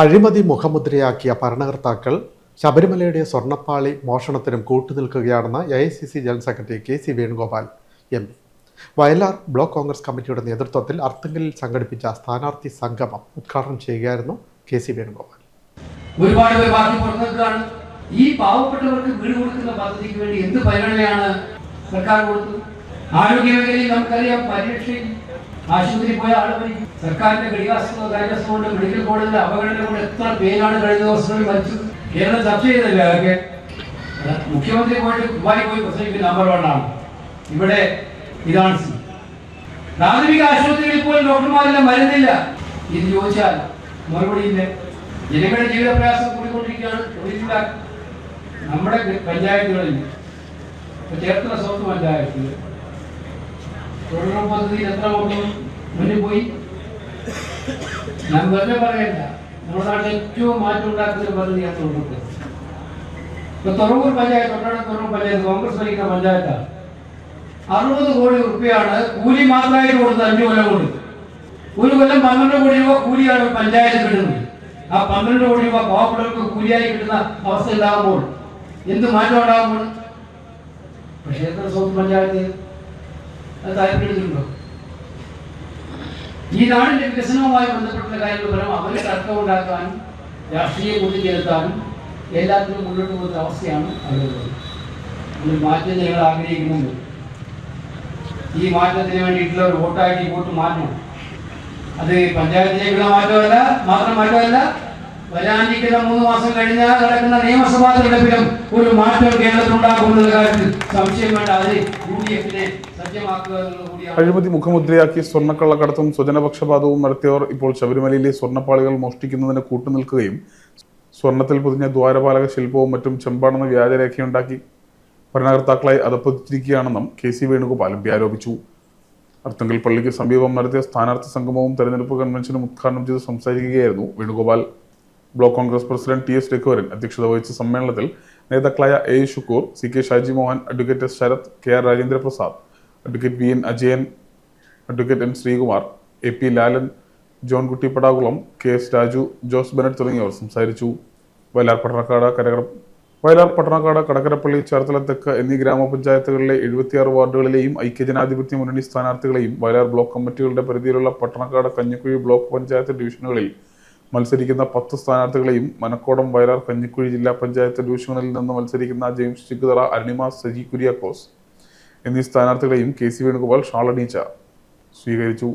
അഴിമതി മുഖമുദ്രയാക്കിയ ഭരണകർത്താക്കൾ ശബരിമലയുടെ സ്വർണപ്പാളി മോഷണത്തിനും കൂട്ടുനിൽക്കുകയാണെന്ന് A I C C general secretary K C Venugopal M P. Vayalar block Congress കമ്മിറ്റിയുടെ നേതൃത്വത്തിൽ അർത്തുങ്കലിൽ സംഘടിപ്പിച്ച സ്ഥാനാർത്ഥി സംഗമം ഉദ്ഘാടനം ചെയ്യുകയായിരുന്നു കെ സി വേണുഗോപാൽ. ഒരുപാട് പേർ ബാക്കി പുറത്തേക്കാണ് ഈ പാവപ്പെട്ടവർക്ക് വീട് കൊടുക്കുന്ന പദ്ധതിക്ക് വേണ്ടി എന്ത് പരിഗണനയാണ് സർക്കാർ കൊടുത്തത്? ആരോഗ്യ മേഖലയിൽ നമുക്കറിയാം പരിരക്ഷയിൽ ആശുപത്രി പോയ ആൾ മരിക്കും സർക്കാരിന്റെ ഘടികാസമോ കൊണ്ട് മെഡിക്കൽ കോളേജിലെ അപകടങ്ങൾ കൊണ്ട് എത്ര പേരാണ് കഴിഞ്ഞ ദിവസങ്ങളിൽ മരിച്ചു? കേരളം ചർച്ച ചെയ്തല്ലേ അതൊക്കെ? മുഖ്യമന്ത്രി പോയിട്ട് ദുബായി പോയി പ്രസംഗിക്കുന്ന നമ്പർ വൺ ആണ്. ഇവിടെ ഇതാണ്. പ്രാഥമിക ആശുപത്രികളിൽ പോലും ഡോക്ടർമാരെല്ലാം മരുന്നില്ല. ഇത് ചോദിച്ചാൽ മറുപടിയില്ല ജനങ്ങളുടെ ജീവിത പ്രയാസം കൂടിക്കൊണ്ടിരിക്കുകയാണ്. നമ്മുടെ പഞ്ചായത്തുകളിൽ ചേർത്തല സൗത്ത് പഞ്ചായത്തിൽ തൊഴിലുറപ്പ് പദ്ധതിയിൽ എത്ര കൊണ്ടും മുന്നിൽ പോയി. ഞാൻ വെറുതെ പറയല്ല. നമ്മുടെ നാട്ടിൽ ഏറ്റവും മാറ്റം ഉണ്ടാക്കുന്ന ഒരു പദ്ധതിയാണ് തൊഴിലുറപ്പ് ഇപ്പൊ തുറവൂർ പഞ്ചായത്ത് തൊട്ടടുത്ത തുറവൂർ പഞ്ചായത്ത് കോൺഗ്രസ് ഭരിക്കുന്ന പഞ്ചായത്താണ് അറുപത് കോടി റുപ്യാണ് കൂലി മാത്രമായിട്ട് കൊടുത്തത് അഞ്ചു കൊല്ലം കൊണ്ട്. ഒരു കൊല്ലം പന്ത്രണ്ട് കോടി രൂപ കൂലിയാണ് പഞ്ചായത്ത് കിട്ടുന്നത്. ആ പന്ത്രണ്ട് കോടി രൂപ പാവപ്പെട്ടവർക്ക് കൂലിയായി കിട്ടുന്ന അവസ്ഥ ഉണ്ടാകുമ്പോൾ എന്ത് മാറ്റം ഉണ്ടാകുമ്പോൾ പക്ഷേ എത്ര സ്വന്തം പഞ്ചായത്ത്? അത് താല്പര്യത്തിലുണ്ടോ ഈ നാടിന്റെ വികസനവുമായി ബന്ധപ്പെട്ടുള്ള കാര്യങ്ങൾ പരം അവരെ തർക്കം ഉണ്ടാക്കാനും രാഷ്ട്രീയ കൂട്ടിച്ചേർത്താനും എല്ലാത്തിനും മുന്നോട്ട് പോകുന്ന അവസ്ഥയാണ് അവരുള്ളത് ഒരു മാറ്റം ഞങ്ങൾ ആഗ്രഹിക്കുന്നുണ്ട്. ഈ മാറ്റത്തിന് വേണ്ടിയിട്ടുള്ള ഒരു വോട്ടായിട്ട് ഈ വോട്ട് മാറ്റണം. അത് പഞ്ചായത്തിലേക്കുള്ള മാറ്റമല്ല മാത്രം മാറ്റമല്ല വരാനിരിക്കുന്ന മൂന്ന് മാസം കഴിഞ്ഞാൽ നടക്കുന്ന നിയമസഭാ തെരഞ്ഞെടുപ്പിലും ഒരു മാറ്റം കാര്യത്തിൽ സംശയം വേണ്ട. അത് യു ഡി എഫിനെ അഴിമതി മുഖമുദ്രയാക്കി സ്വർണക്കള്ളക്കടത്തും സ്വജനപക്ഷപാതവും നടത്തിയവർ ഇപ്പോൾ ശബരിമലയിലെ സ്വർണപ്പാളികൾ മോഷ്ടിക്കുന്നതിന് കൂട്ടുനിൽക്കുകയും സ്വർണത്തിൽ പൊതിഞ്ഞ ദ്വാരപാലക ശില്പവും മറ്റും ചെമ്പാണെന്ന് വ്യാജരേഖയുണ്ടാക്കി ഭരണകർത്താക്കളായി അതപ്പതിച്ചിരിക്കുകയാണെന്നും കെ സി വേണുഗോപാൽ എം ആരോപിച്ചു. അർത്തങ്കൽ പള്ളിക്ക് സമീപം നടത്തിയ സ്ഥാനാർത്ഥി സംഗമവും തെരഞ്ഞെടുപ്പ് കൺവെൻഷനും ഉദ്ഘാടനം ചെയ്ത് സംസാരിക്കുകയായിരുന്നു Venugopal. Block Congress president T S Raghuvaran അധ്യക്ഷത വഹിച്ച സമ്മേളനത്തിൽ നേതാക്കളായ A Shukkoor C K Shaji Mohan advocate S Sarath K R Rajendra Prasad advocate V N Ajayan advocate N Sreekumar A P Lalan Johnkutty Padakulam K S Raju Jose Bennet തുടങ്ങിയവർ സംസാരിച്ചു. വയലാർ പട്ടണക്കാട് കരകട വയലാർ പട്ടണക്കാട് കടക്കരപ്പള്ളി ചേർത്തല തെക്ക് എന്നീ ഗ്രാമപഞ്ചായത്തുകളിലെ എഴുപത്തിയാറ് വാർഡുകളിലെയും ഐക്യജനാധിപത്യ മുന്നണി സ്ഥാനാർത്ഥികളെയും വയലാർ ബ്ലോക്ക് കമ്മിറ്റികളുടെ പരിധിയിലുള്ള Pattanakkad Kanjikuzhi block panchayat ഡിവിഷനുകളിൽ മത്സരിക്കുന്ന പത്ത് സ്ഥാനാർത്ഥികളെയും മനക്കോടം വയലാർ കഞ്ഞിക്കുഴി ജില്ലാ പഞ്ചായത്ത് ഡിവിഷനിൽ നിന്ന് മത്സരിക്കുന്ന ജെയിംസ് ചിക്കുതറ അരുണിമ സജി കുര്യാക്കോസ് എന്നീ സ്ഥാനാർത്ഥികളെയും കെ സി വേണുഗോപാൽ ഷാളണീച്ച സ്വീകരിച്ചു.